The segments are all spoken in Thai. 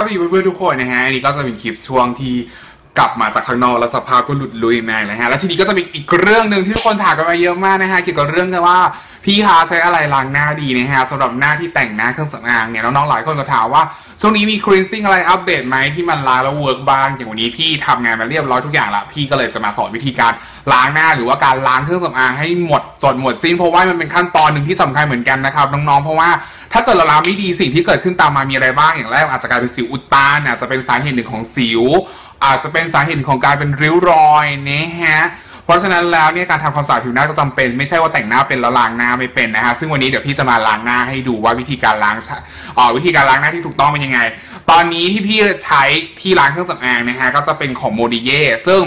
ก็มีเพื่อนๆทุกคนนะฮะอันนี้ก็จะเป็นคลิปช่วงที่กลับมาจากข้างนอกแล้วสภาพก็หลุดลุยแมงนะฮะแล้วทีนี้ก็จะมีอีกเรื่องหนึ่งที่ทุกคนถามกันมาเยอะมากนะฮะเกี่ยวกับเรื่องที่ว่าพี่คะใช้อะไรล้างหน้าดีนะฮะสำหรับหน้าที่แต่งหน้าเครื่องสำอางเนี่ยน้องๆหลายคนก็ถามว่าช่วงนี้มี cleansing อะไรอัปเดตไหมที่มันล้างแล้วเวิร์กบ้างอย่างวันนี้พี่ทำงานมาเรียบร้อยทุกอย่างละพี่ก็เลยจะมาสอนวิธีการล้างหน้าหรือว่าการล้างเครื่องสำอางให้หมดจดหมดสิ้นเพราะว่ามันเป็นขั้นตอนหนึ่งที่สำคัญเหมือนกันนะครับน้องๆเพราะว่าถ้าเกิดเราล้างไม่ดีสิ่งที่เกิดขึ้นตามมามีอะไรบ้างอย่างแรกอาจจะกลายเป็นสิวอุดตันอาจจะเป็นสาเหตุหนึ่งของสิว อาจจะเป็นสาเหตุของการเป็นริ้วรอยนะฮะ เพราะฉะนั้นแล้วเนี่ยการทำความสะอาดผิวหน้าก็จำเป็นไม่ใช่ว่าแต่งหน้าเป็นแล้วล้างหน้าไม่เป็นนะฮะซึ่งวันนี้เดี๋ยวพี่จะมาล้างหน้าให้ดูว่าวิธีการล้างอ๋อวิธีการล้างหน้าที่ถูกต้องเป็นยังไง ตอนนี้ที่พี่ใช้ที่ล้างเครื่องสำอางนะฮะก็จะเป็นของโมดิเย่ซึ่ง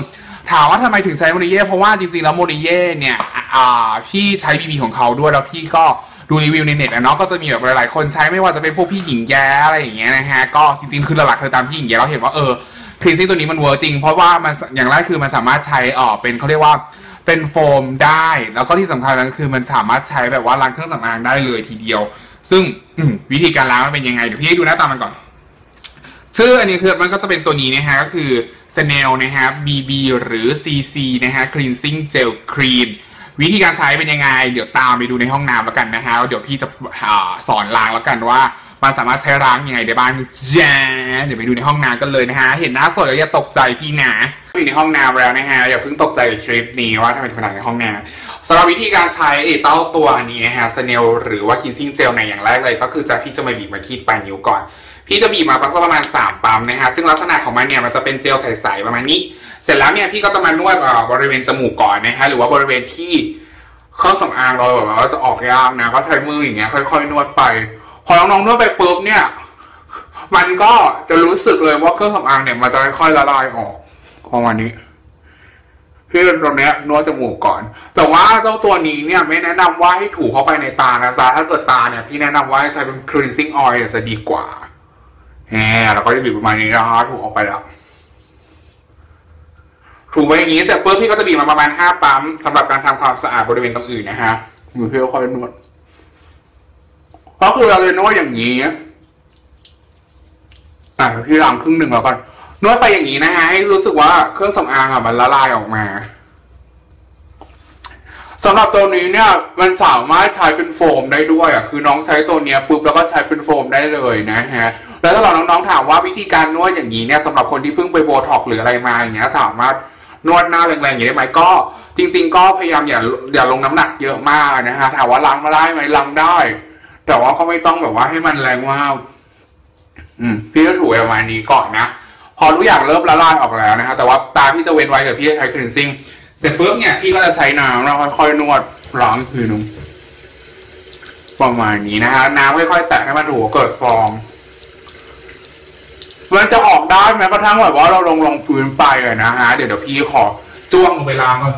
ถามว่าทำไมถึงใช้โมดิเย่เพราะว่าจริงๆแล้วโมดิเย่เนี่ยอ่าพี่ใช้บีบีของเขาด้วยแล้วพี่ก็ดูรีวิวในเน็ตอะเนาะก็จะมีแบบหลายๆ คนใช้ไม่ว่าจะเป็นพวกพี่หญิงแย้อะไรอย่างเงี้ยนะฮะก็จริงๆคือหลักๆเธอตามพี่หญิงแย้เราเห็นว่าเออ คลีนซิ่งตัวนี้มันเวิร์จริง เพราะว่ามันอย่างแรกคือมันสามารถใช้ออกเป็นเขาเรียกว่าเป็นโฟมได้ แล้วก็ที่สำคัญก็คือมันสามารถใช้แบบว่าล้างเครื่องสำอางได้เลยทีเดียว ซึ่งวิธีการล้างมันเป็นยังไงเดี๋ยวพี่ให้ดูหน้าตามันก่อน ชื่ออันนี้คือมันก็จะเป็นตัวนี้นะฮะก็คือ s n a i l นะฮะ BB หรือ CC นะฮะ Cleansing Gel Cream วิธีการใช้เป็นยังไง เดี๋ยวตามไปดูในห้องน้ำแล้วกันนะฮะแล้วเดี๋ยวพี่จะสอนล้างแล้วกันว่า มันสามารถใช้ล้างยังไงได้บ้างจ้าเดี๋ยวไปดูในห้องน้ำกันเลยนะฮะ เห็นหน้าสดแล้วอย่าตกใจพี่นะอยู่ในห้องน้ำแล้วนะฮะอย่าเพิ่งตกใจกับคลิปนี้ว่าทำไมถึงขนาดในห้องน้ำสำหรับวิธีการใช้เจ้าตัวนี้นะฮะสเนลหรือว่าคินซิ่งเจลในอย่างแรกเลย ก็คือจะพี่จะมาบีบมาที่ปลายนิ้วก่อน พี่จะบีบมาประมาณ 3 ปั๊มนะฮะซึ่งลักษณะของมันเนี่ยมันจะเป็นเจลใสๆประมาณนี้ เสร็จแล้วเนี่ยพี่ก็จะมานวดบริเวณจมูกก่อนนะฮะหรือว่าบริเวณที่เครื่องสำอางเราแบบว่าจะออกยากนะก็ใช้มืออย่างเงี้ยค่อย ๆ นวดไป อน้องๆนวดไปปุ๊บเนี่ย มันก็จะรู้สึกเลยว่าเครื่องสำอางเนี่ยมันจะค่อยๆละลายออกประมาณนี้พี่ตรงเนี้ยนวดจมูกก่อน แต่ว่าเจ้าตัวนี้เนี่ยไม่แนะนำว่าให้ถูเข้าไปในตานะจ๊ะถ้าเกิดตาเนี่ยพี่แนะนำว่าให้ใช้เป็น cleansing oil จะดีกว่าแหมแล้วก็จะบีบประมาณนี้นะคะถูออกไปแล้วถูไปอย่างนี้เสร็จปุ๊บพี่ก็จะบีบมาประมาณห้าปั๊มสำหรับการทำความสะอาดบริเวณตรงอื่นนะฮะมือพี่ก็ค่อยนวด ก็คือเราเลยนวดอย่างนี้อะพี่ล้างครึ่งหนึ่งแล้วกันนวดไปอย่างนี้นะฮะให้รู้สึกว่าเครื่องสำอางอะมันละลายออกมาสำหรับตัวนี้เนี่ยมันสามารถใช้เป็นโฟมได้ด้วยอะคือน้องใช้ตัวเนี้ยปุ๊บแล้วก็ใช้เป็นโฟมได้เลยนะฮะแล้วถ้าเราน้องๆถามว่าวิธีการนวดอย่างนี้เนี่ยสำหรับคนที่เพิ่งไปโบท็อกหรืออะไรมาอย่างเงี้ยสามารถนวดหน้าแรงๆอย่างนี้ได้ไหมก็ จริง ๆ ก็พยายามอย่าอย่าลงน้ำหนักเยอะมากนะฮะถามว่าล้างมาได้ไหมล้างได้ แต่ว่าก็ไม่ต้องแบบว่าให้มันแรงมาอืมพี่ก็ถูประมาณนี้ก่อนนะ พอทุกอย่างเริ่มละลายออกแล้วนะฮะแต่ว่าตาพี่จะเว้นไว้เดี๋ยวพี่จะใช้คลีนซิ่งเสร็จปุ๊บเนี่ยพี่ก็จะใช้น้ำแล้วค่อยๆนวดล้างคืนนึงประมาณนี้นะฮะน้ำค่อยๆแตะให้มันถูเกิดฟองมันจะออกได้แม้กระทั่งแบบว่าเราลงลงพื้นไปเลยนะฮะเดี๋ยวเดี๋ยวพี่ขอจ้วงลงไปล้างก่อน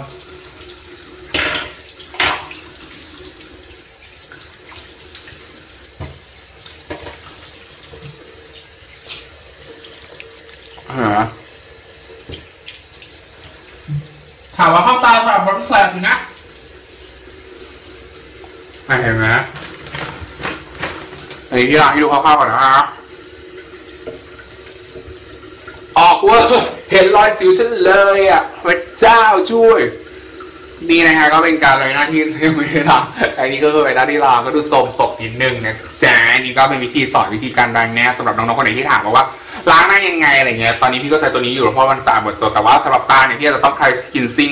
ถามว่าข้าวตาสำหรับบริษัทอยู่นะเห็นไหมอันนี้ที่ล้างให้ดูคร่าวๆก่อนนะครับออกเวอร์เห็นรอยสิวฉันเลยอะพระเจ้าช่วยนี่นะฮะก็เป็นการเลยหน้าที่ที่ไม่ได้ทำอันนี้ก็คือเป็นหน้าที่ลาก็ดูโสมศพนิดนึงนะจ๊ะนี่ก็เป็นวิธีสอนวิธีการล้างหน้าสำหรับน้องๆคนไหนที่ถามมาว่า ล้างหน้ายังไงอะไรเงี้ยตอนนี้พี่ก็ใช้ตัวนี้อยู่เพราะมันสะอาดหมดจดแต่ว่าสำหรับตาเนี่ยพี่จะต้องใช้สกินซิ่ง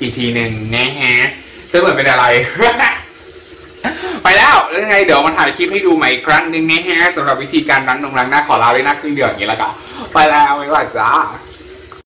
อีกทีหนึ่งไงฮะจะเหมือนเป็นอะไร ไปแล้วแล้วยังไงเดี๋ยวมาถ่ายคลิปให้ดูใหม่อีกครั้งหนึ่งไงฮะสำหรับวิธีการล้างนงล้างหน้าขอลาไว้หน้าครึ่งเดียวอย่างนี้แล้วก็ไปแล้วไม่ว่าจ้า